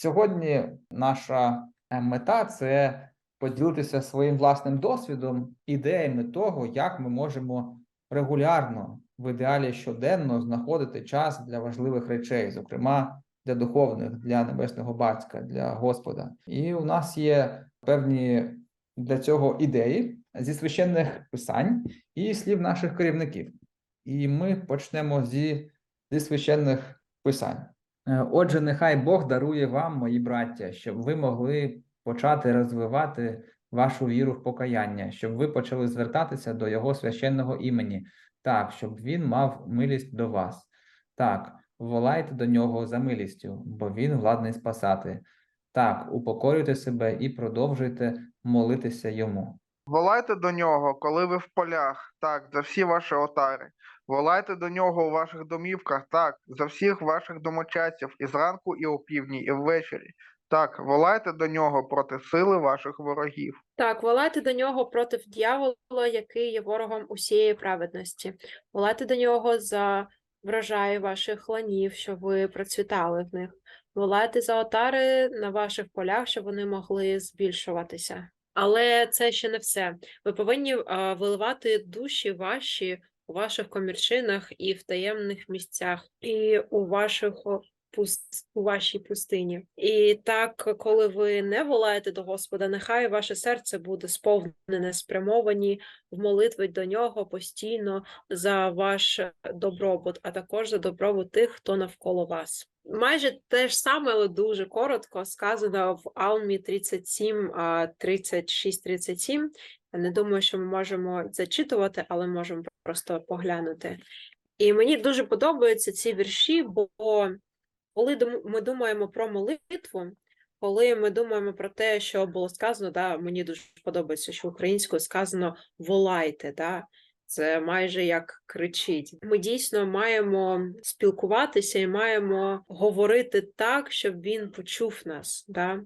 Сьогодні наша е, мета це поділитися своїм власним досвідом, ідеями того, як ми можемо регулярно, в ідеалі щоденно, знаходити час для важливих речей, зокрема для духовних, для небесного батька, для Господа. І у нас є певні для цього ідеї зі священних писань і слів наших керівників. І ми почнемо зі, зі священних писань. Е, Отже, нехай Бог дарує вам, мої браття, щоб ви могли почати розвивати вашу віру в покаяння, щоб ви почали звертатися до Його священного імені, так, щоб він мав милість до вас. Так, волайте до нього за милістю, бо він владний спасати. Так, упокорюйте себе і продовжуйте молитися йому. Волайте до нього, коли ви в полях, так, за всі ваші отари. Волайте до нього у ваших домівках, так, за всіх ваших домочадців, і зранку, і опівдні, і ввечері. Так, волайте до нього проти сили ваших ворогів. Так, волайте до нього проти дьявола, який є ворогом усієї праведності. Волайте до нього за врожаї ваших ланів, щоб ви процвітали в них. Волайте за отари на ваших полях, щоб вони могли збільшуватися. Але це ще не все. Ви повинні виливати душі ваші у ваших комірчинах і в таємних місцях, і у ваших у вашій пустині. І так, коли ви не волаєте до Господа, нехай ваше серце буде сповнене, спрямовані в молитви до нього постійно за ваш добробут, а також за добробут тих, хто навколо вас. Майже те ж саме, але дуже коротко сказано в Алмі 37, а, 36, 37. Я не думаю, що ми можемо зачитувати, але можемо просто поглянути. І мені дуже подобаються ці вірші, бо коли ми думаємо про молитву, коли ми думаємо про те, що було сказано, да, мені дуже подобається, що українською сказано волайте, да, це майже як кричить. Ми дійсно маємо спілкуватися і маємо говорити так, щоб він почув нас. Да?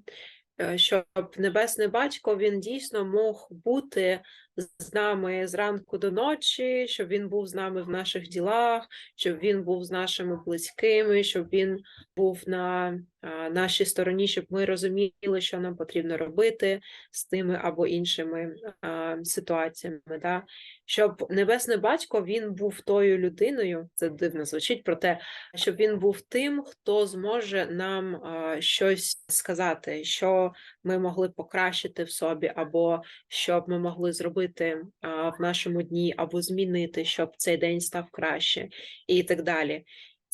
Е, Щоб небесний батько він дійсно мог бути з нами зранку до ночі, щоб він був з нами в наших ділах, щоб він був з нашими близькими, щоб він був на нашій стороні, щоб ми розуміли, що нам потрібно робити з тими або іншими ситуаціями. Да? Щоб небесний батько він був тою людиною, це дивно звучить, проте щоб він був тим, хто зможе нам щось сказати, що ми могли покращити в собі, або щоб ми могли зробити а, в нашому дні, або змінити, щоб цей день став краще, і так далі.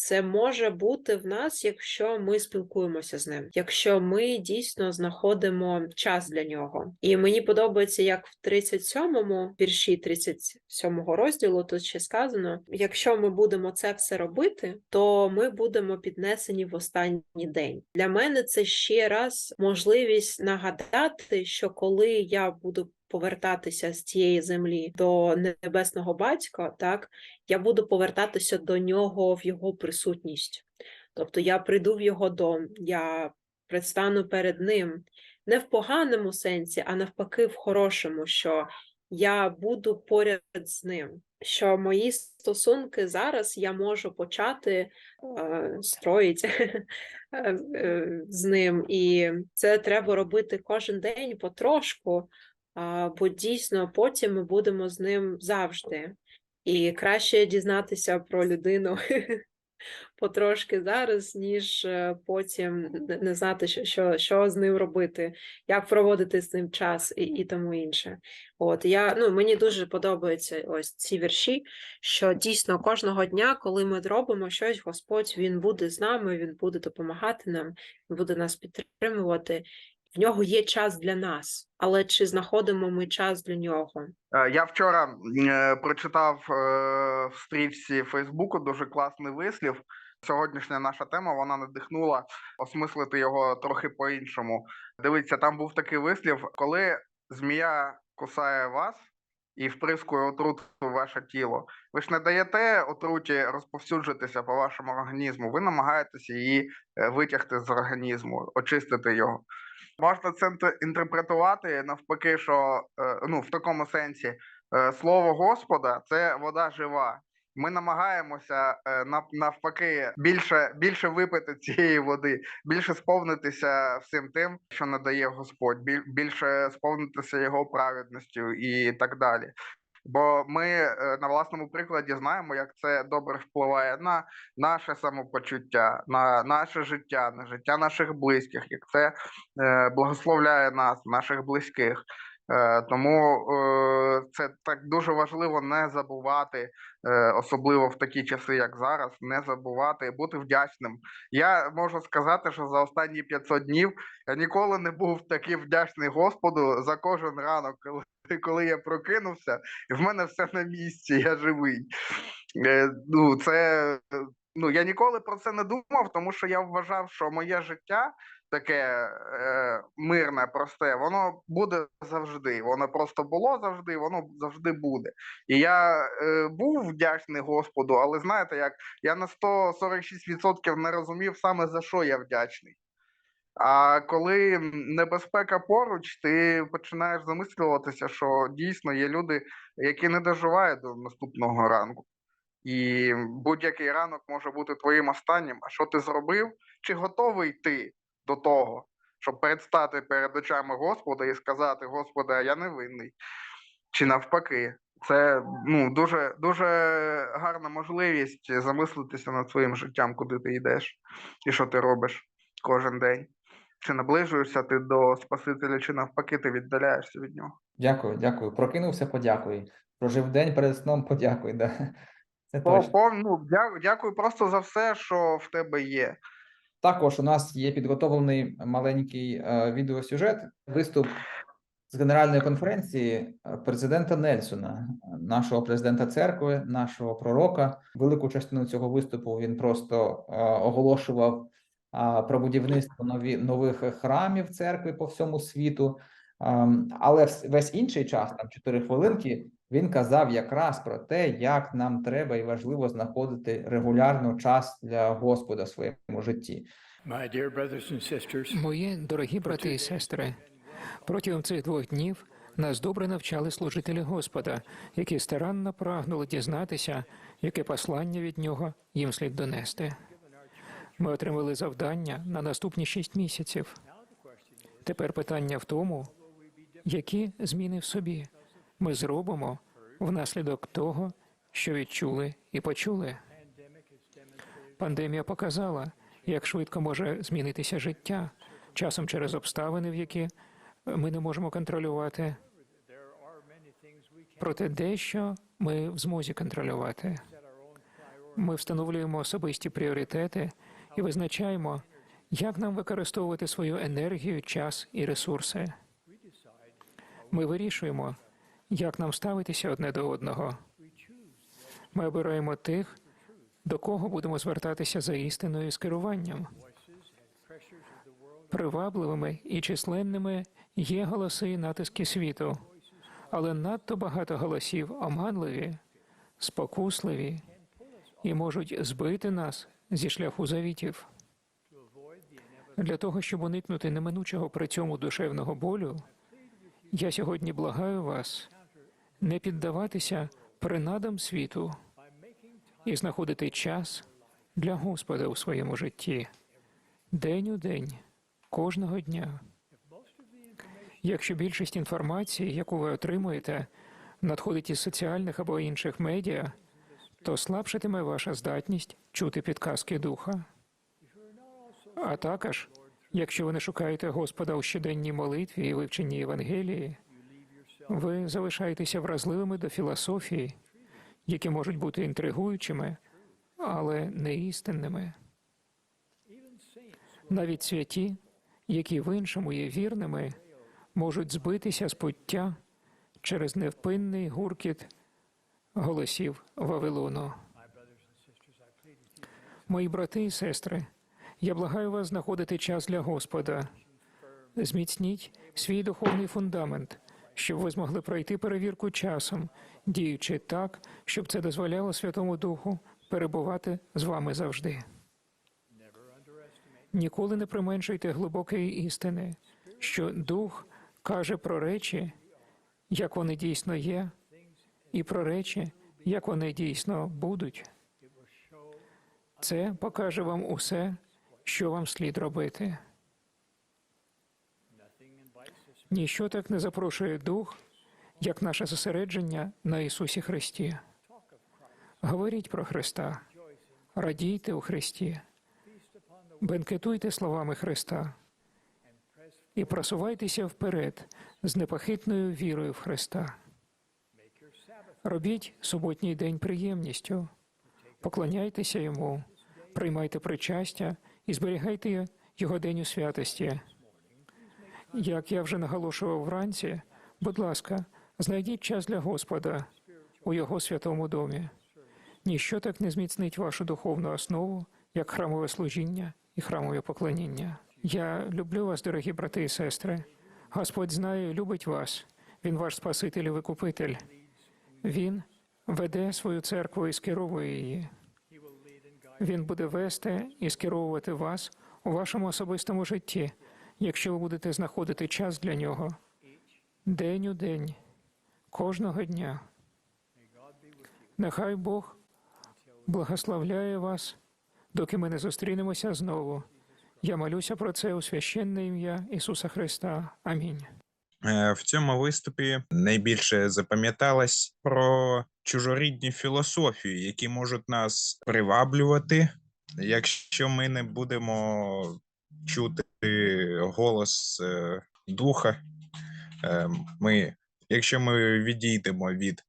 Це може бути в нас, якщо ми спілкуємося з ним, якщо ми дійсно знаходимо час для нього. І мені подобається, як в 37-му вірші 37-го розділу тут ще сказано: якщо ми будемо це все робити, то ми будемо піднесені в останній день. Для мене це ще раз можливість нагадати, що коли я буду повертатися з цієї землі до небесного батька, так я буду повертатися до нього в його присутність. Тобто я прийду в його дом, я предстану перед ним не в поганому сенсі, а навпаки, в хорошому, що я буду поряд з ним. Що мої стосунки зараз я можу почати е, строїти е, е, з ним, і це треба робити кожен день потрошку, бо дійсно потім ми будемо з ним завжди. І краще дізнатися про людину потрошки зараз, ніж е, потім не- знати, що, що з ним робити, як проводити з ним час і, і тому інше. От я ну мені дуже подобаються ось ці вірші, що дійсно кожного дня, коли ми робимо щось, Господь він буде з нами, він буде допомагати нам, він буде нас підтримувати. В нього є час для нас, але чи знаходимо ми час для нього? Е, Я вчора е, прочитав е, в стрічці Фейсбуку дуже класний вислів. Сьогоднішня наша тема вона надихнула осмислити його трохи по-іншому. Дивіться, там був такий вислів, коли змія кусає вас і вприскує отруту в ваше тіло. Ви ж не даєте отруті розповсюджитися по вашому організму. Ви намагаєтеся її витягти з організму, очистити його. Можна це інтерпретувати навпаки, що е, ну в такому сенсі е, слово Господа це вода жива. Ми намагаємося е, навпаки більше, більше випити цієї води, більше сповнитися всім тим, що надає Господь, біль- більше сповнитися його праведністю і так далі. Бо ми е, на власному прикладі знаємо, як це добре впливає на наше самопочуття, на наше життя, на життя наших близьких, як це е, благословляє нас, наших близьких. Е, Тому е, це так дуже важливо не забувати, е, особливо в такі часи, як зараз, не забувати бути вдячним. Я можу сказати, що за останні 500 днів я ніколи не був такий вдячний Господу за кожен ранок, коли, я прокинувся, і в мене все на місці, я живий. Ну, це ну я ніколи про це не думав, тому що я вважав, що моє життя таке е, мирне, просте, воно буде завжди. Воно просто було завжди, воно завжди буде. І я е, був вдячний Господу, але знаєте, як я на 146% не розумів саме за що я вдячний. А коли небезпека поруч, ти починаєш замислюватися, що дійсно є люди, які не доживають до наступного ранку. І будь-який ранок може бути твоїм останнім. А що ти зробив? Чи готовий ти до того, щоб предстати перед очами Господа і сказати: Господи, я не винний? Чи навпаки? Це ну дуже дуже гарна можливість замислитися над своїм життям, куди ти йдеш і що ти робиш кожен день. Чи наближуєшся ти до Спасителя, чи навпаки, ти віддаляєшся від нього. Дякую, дякую. Прокинувся, подякуй. Прожив день перед сном, подякуй. Да. Це По- точно. по- ну, дя- дякую просто за все, що в тебе є. Також у нас є підготовлений маленький е, відеосюжет, виступ з генеральної конференції е, президента Нельсона, е, нашого президента церкви, нашого пророка. Велику частину цього виступу він просто е, оголошував а, про будівництво нові нових храмів церкви по всьому світу. Ем, Але вс- весь інший час, там 4 хвилинки, він казав якраз про те, як нам треба і важливо знаходити регулярно час для Господа в своєму житті. Мої дорогі брати і сестри, протягом цих двох днів нас добре навчали служителі Господа, які старанно прагнули дізнатися, яке послання від нього їм слід донести. Ми отримали завдання на наступні шість місяців. Тепер питання в тому, які зміни в собі ми зробимо внаслідок того, що відчули і почули. Пандемія показала, як швидко може змінитися життя, часом через обставини, в які ми не можемо контролювати. Проте дещо ми в змозі контролювати. Ми встановлюємо особисті пріоритети і визначаємо, як нам використовувати свою енергію, час і ресурси. Ми вирішуємо, як нам ставитися одне до одного. Ми обираємо тих, до кого будемо звертатися за істиною з керуванням. Привабливими і численними є голоси і натиски світу, але надто багато голосів оманливі, спокусливі і можуть збити нас зі шляху завітів. Для того, щоб уникнути неминучого при цьому душевного болю, я сьогодні благаю вас не піддаватися принадам світу і знаходити час для Господа у своєму житті день у день, кожного дня. Якщо більшість інформації, яку ви отримуєте, надходить із соціальних або інших медіа, то слабшатиме ваша здатність чути підказки духа. А також, якщо ви не шукаєте Господа у щоденній молитві і вивченні Євангелії, ви залишаєтеся вразливими до філософії, які можуть бути інтригуючими, але не істинними. Навіть святі, які в іншому є вірними, можуть збитися з пуття через невпинний гуркіт голосів Вавилону. Мої брати і сестри, я благаю вас знаходити час для Господа. Зміцніть свій духовний фундамент, щоб ви змогли пройти перевірку часом, діючи так, щоб це дозволяло Святому Духу перебувати з вами завжди. Ніколи не применшуйте глибокої істини, що Дух каже про речі, як вони дійсно є, і про речі, як вони дійсно будуть. Це покаже вам усе, що вам слід робити. Ніщо так не запрошує дух, як наше зосередження на Ісусі Христі. Говоріть про Христа, радійте у Христі, бенкетуйте словами Христа і просувайтеся вперед з непохитною вірою в Христа. Робіть суботній день приємністю, поклоняйтеся йому, приймайте причастя і зберігайте його день у святості. Як я вже наголошував вранці, будь ласка, знайдіть час для Господа у його святому домі. Ніщо так не зміцнить вашу духовну основу, як храмове служіння і храмове поклоніння. Я люблю вас, дорогі брати і сестри. Господь знає і любить вас. Він ваш Спаситель і Викупитель. Він веде свою церкву і скеровує її. Він буде вести і скеровувати вас у вашому особистому житті, якщо ви будете знаходити час для нього день у день, кожного дня. Нехай Бог благословляє вас, доки ми не зустрінемося знову. Я молюся про це у священне ім'я Ісуса Христа. Амінь. Е, В цьому виступі найбільше запам'яталось про чужорідні філософії, які можуть нас приваблювати, якщо ми не будемо чути голос е, духа. Е, Ми, якщо ми відійдемо від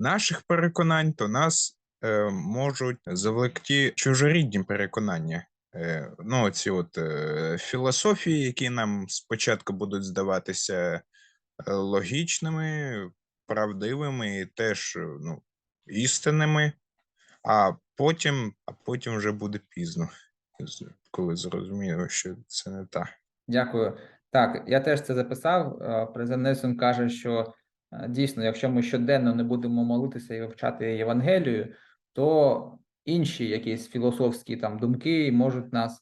наших переконань, то нас е, можуть завлекти чужорідні переконання. Ну, ці от філософії, які нам спочатку будуть здаватися логічними, правдивими і теж ну, істинними, а потім, а потім вже буде пізно, коли зрозуміло, що це не так. Дякую. Так, я теж це записав. Е, Президент Нельсон каже, що е, дійсно, якщо ми щоденно не будемо молитися і вивчати Євангелію, то інші якісь філософські там думки можуть нас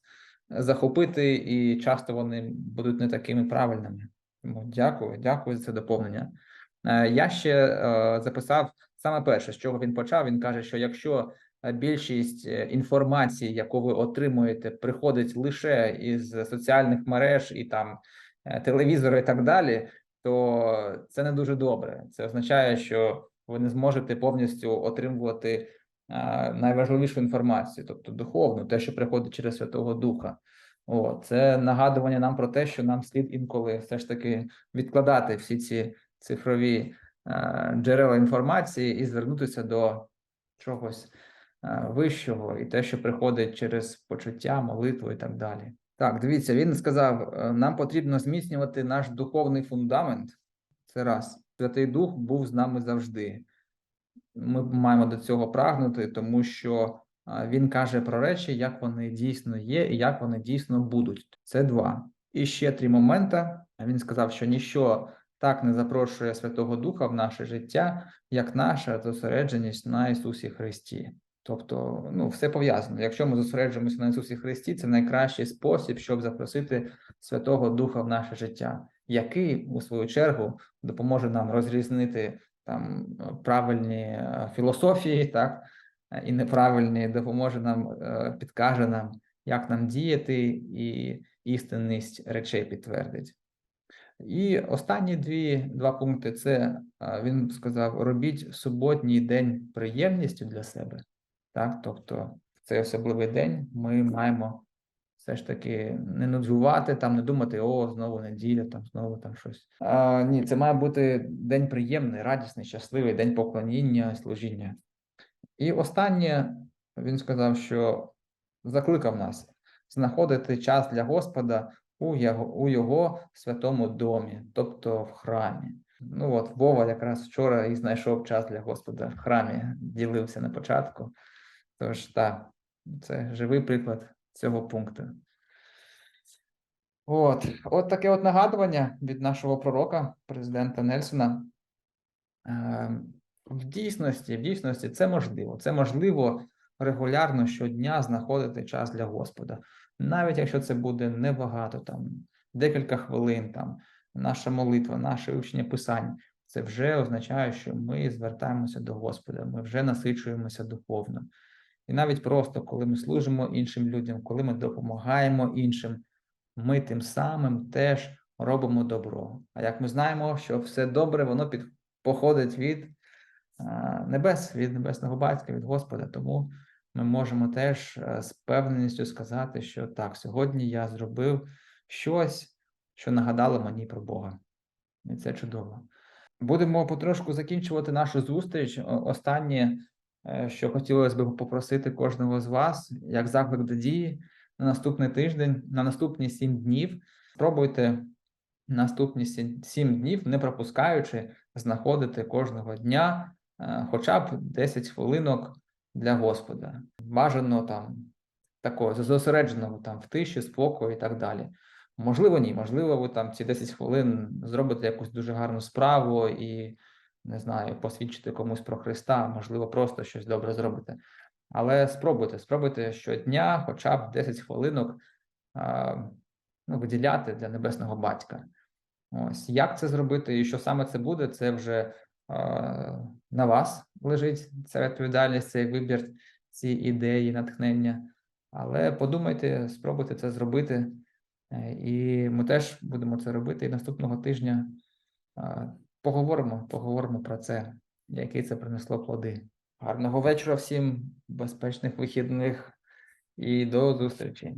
захопити, і часто вони будуть не такими правильними. Тому дякую, дякую за це доповнення. Е, Я ще записав саме перше, з чого він почав. Він каже, що якщо більшість е, інформації, яку ви отримуєте, приходить лише із соціальних мереж і там е, телевізору і так далі, то це не дуже добре. Це означає, що ви не зможете повністю отримувати е, найважливішу інформацію, тобто духовну, те, що приходить через Святого Духа. О, це нагадування нам про те, що нам слід інколи все ж таки відкладати всі ці цифрові е, джерела інформації і звернутися до чогось е, вищого, і те, що приходить через почуття, молитву і так далі. Так, дивіться, він сказав: е, нам потрібно зміцнювати наш духовний фундамент. Це раз. Святий Дух був з нами завжди. Ми маємо до цього прагнути, тому що він каже про речі, як вони дійсно є, і як вони дійсно будуть. Це два. І ще три момента. Він сказав, що ніщо так не запрошує Святого Духа в наше життя, як наша зосередженість на Ісусі Христі. Тобто, ну, все пов'язано. Якщо ми зосереджуємося на Ісусі Христі, це найкращий спосіб, щоб запросити Святого Духа в наше життя, який, у свою чергу, допоможе нам розрізнити там правильні е, філософії, так, е, і неправильні, допоможе нам, е, підкаже нам, як нам діяти, і істинність речей підтвердить. І останні дві два пункти це він сказав: робіть суботній день приємністю для себе. Так, тобто, в цей особливий день ми маємо все ж таки не нудьгувати, там не думати, о, знову неділя, там знову там щось. А, ні, це має бути день приємний, радісний, щасливий, день поклоніння, служіння. І останнє він сказав, що закликав нас знаходити час для Господа у його, у його святому домі, тобто в храмі. Ну от Вова якраз вчора і знайшов час для Господа в храмі, ділився на початку. Тож так, це живий приклад цього пункту. От, от таке от нагадування від нашого пророка, президента Нельсона. Ем, В дійсності, в дійсності це можливо. Це можливо регулярно щодня знаходити час для Господа навіть якщо це буде небагато, там декілька хвилин, там наша молитва, наше вивчення писань, це вже означає, що ми звертаємося до Господа, ми вже насичуємося духовно. І навіть просто, коли ми служимо іншим людям, коли ми допомагаємо іншим, ми тим самим теж робимо добро. А як ми знаємо, що все добре, воно під, походить від небес, від небесного батька, від Господа. Тому ми можемо теж е, з певненістю сказати, що так, сьогодні я зробив щось, що нагадало мені про Бога. І це чудово. Будемо потрошку закінчувати нашу зустріч. Останнє, що хотілося б попросити кожного з вас, як заклик до дії на наступний тиждень, на наступні сім днів. Спробуйте наступні сім- сім днів, не пропускаючи, знаходити кожного дня е, хоча б 10 хвилинок для Господа. Бажано там такого зосередженого там в тиші, спокою і так далі. Можливо, ні. Можливо, ви там ці 10 хвилин зробите якусь дуже гарну справу і не знаю, посвідчите комусь про Христа, можливо, просто щось добре зробите. Але спробуйте, спробуйте щодня, хоча б 10 хвилинок ну, виділяти для небесного батька. Ось як це зробити і що саме це буде, це вже на вас лежить ця відповідальність, цей вибір, ці ідеї, натхнення. Але подумайте, спробуйте це зробити. Е, І ми теж будемо це робити. І наступного тижня поговоримо, поговоримо про це, які це принесло плоди. Гарного вечора всім, безпечних вихідних і до зустрічі.